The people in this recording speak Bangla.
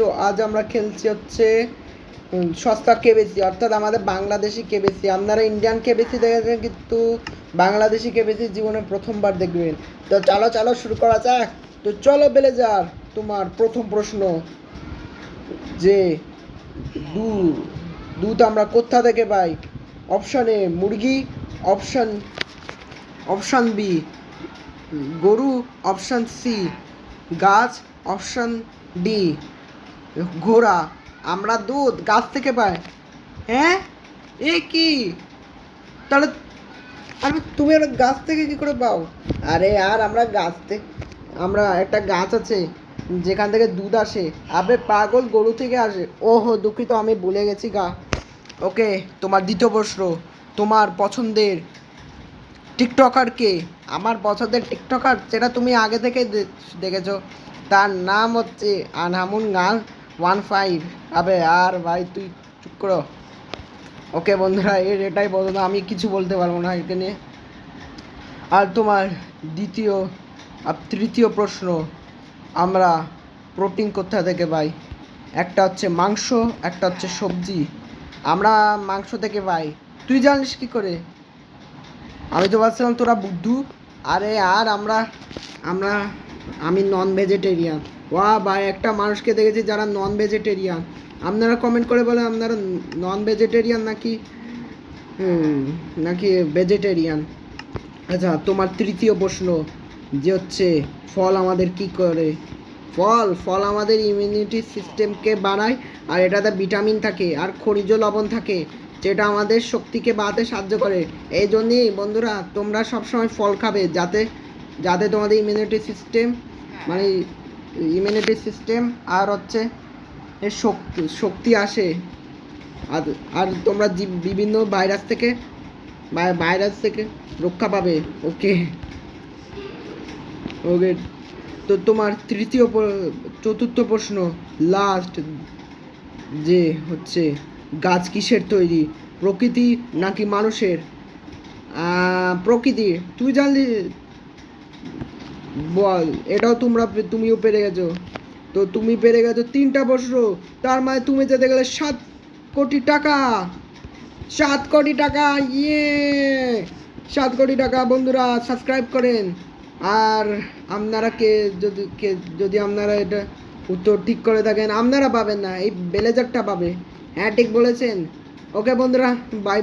তো আজ আমরা খেলছি হচ্ছে সস্তা কেবেসি, অর্থাৎ আমাদের বাংলাদেশি কেবেসি। আপনারা ইন্ডিয়ান কেবেসি দেখেছেন কিন্তু বাংলাদেশি কেবেসি জীবনে প্রথমবার দেখবেন। তো চলো চলো, শুরু করা যাক। তো চলো বেলে বেলেজার, তোমার প্রথম প্রশ্ন। যে দুধ দুধ আমরা কোথা থেকে পাই? অপশন এ মুরগি অপশন অপশন বি গরু অপশন সি গাছ অপশন ডি ঘোড়া, আমরা দুধ, গাছ থেকে পাই হ্যাঁ? এ কি? তাহলে আরে তুমি আর গাছ থেকে কি করে পাও? আরে আর আমরা গাছ থেকে আমরা একটা গাছ আছে, যেখান থেকে দুধ আসে। আবে পাগল গরু থেকে আসে। ওহো, দুঃখিত, আমি ভুলে গেছি গা। ওকে, তোমার দ্বিতীয় প্রশ্ন, তোমার পছন্দের টিকটকার কে? আমার পছন্দের টিকটকার, যেটা তুমি আগে থেকে দেখেছ। তার নাম হচ্ছে আনহামুন গান। One five. আবে আর ভাই, তুই চুপ করো। ওকে বন্ধুরা, এর এটাই বলো না, আমি কিছু বলতে পারব না একে নিয়ে। আর তোমার দ্বিতীয় আর তৃতীয় প্রশ্ন আমরা প্রোটিন কোথা থেকে পাই? একটা হচ্ছে মাংস, একটা হচ্ছে সবজি। আমরা মাংস থেকে পাই। তুই জানিস কি করে? আমি তো ভাবছিলাম তোরা বুদ্ধু। আরে আর আমরা আমরা, আমি নন ভেজিটেরিয়ান ওয়া ভাই, একটা মানুষকে দেখেছি যারা নন ভেজিটেরিয়ান আপনারা কমেন্ট করে বলে আপনারা নন ভেজিটেরিয়ান নাকি নাকি ভেজিটেরিয়ান আচ্ছা তোমার তৃতীয় প্রশ্ন যে হচ্ছে, ফল আমাদের কি করে? ফল ফল আমাদের ইমিউনিটি সিস্টেমকে বাড়ায়, আর এটাতে ভিটামিন থাকে, আর খনিজ লবণ থাকে, যেটা আমাদের শক্তিকে বাড়াতে সাহায্য করে। এই জন্যেই বন্ধুরা, তোমরা সবসময় ফল খাবে, যাতে যাতে তোমাদের ইমিউনিটি সিস্টেম মানে ইমিউনিটি সিস্টেম আর হচ্ছে এর শক্তি শক্তি আসে। আর আর তোমরা বিভিন্ন ভাইরাস থেকে ভাই- ভাইরাস থেকে রক্ষা পাবে ওকে ওকে তো তোমার তৃতীয় চতুর্থ প্রশ্ন লাস্ট যে হচ্ছে গাছ কিসের তৈরি? প্রকৃতি নাকি মানুষের? প্রকৃতি তুই জানলি বল, এটাও তোমরা তুমিও পেরে গেছো। তো তুমি পেরে গেছো তিনটা প্রশ্ন তার মানে তুমি যেতে গেলে সাত কোটি টাকা। সাত কোটি টাকা ইয়ে। সাত কোটি টাকা, বন্ধুরা সাবস্ক্রাইব করেন। আর আপনারা কে যদি কে, যদি আপনারা এটা উত্তর ঠিক করে থাকেন, আপনারা পাবেন না, এই বেলেজারটা পাবে। হ্যাঁ ঠিক বলেছেন। ওকে, বন্ধুরা বাই বাই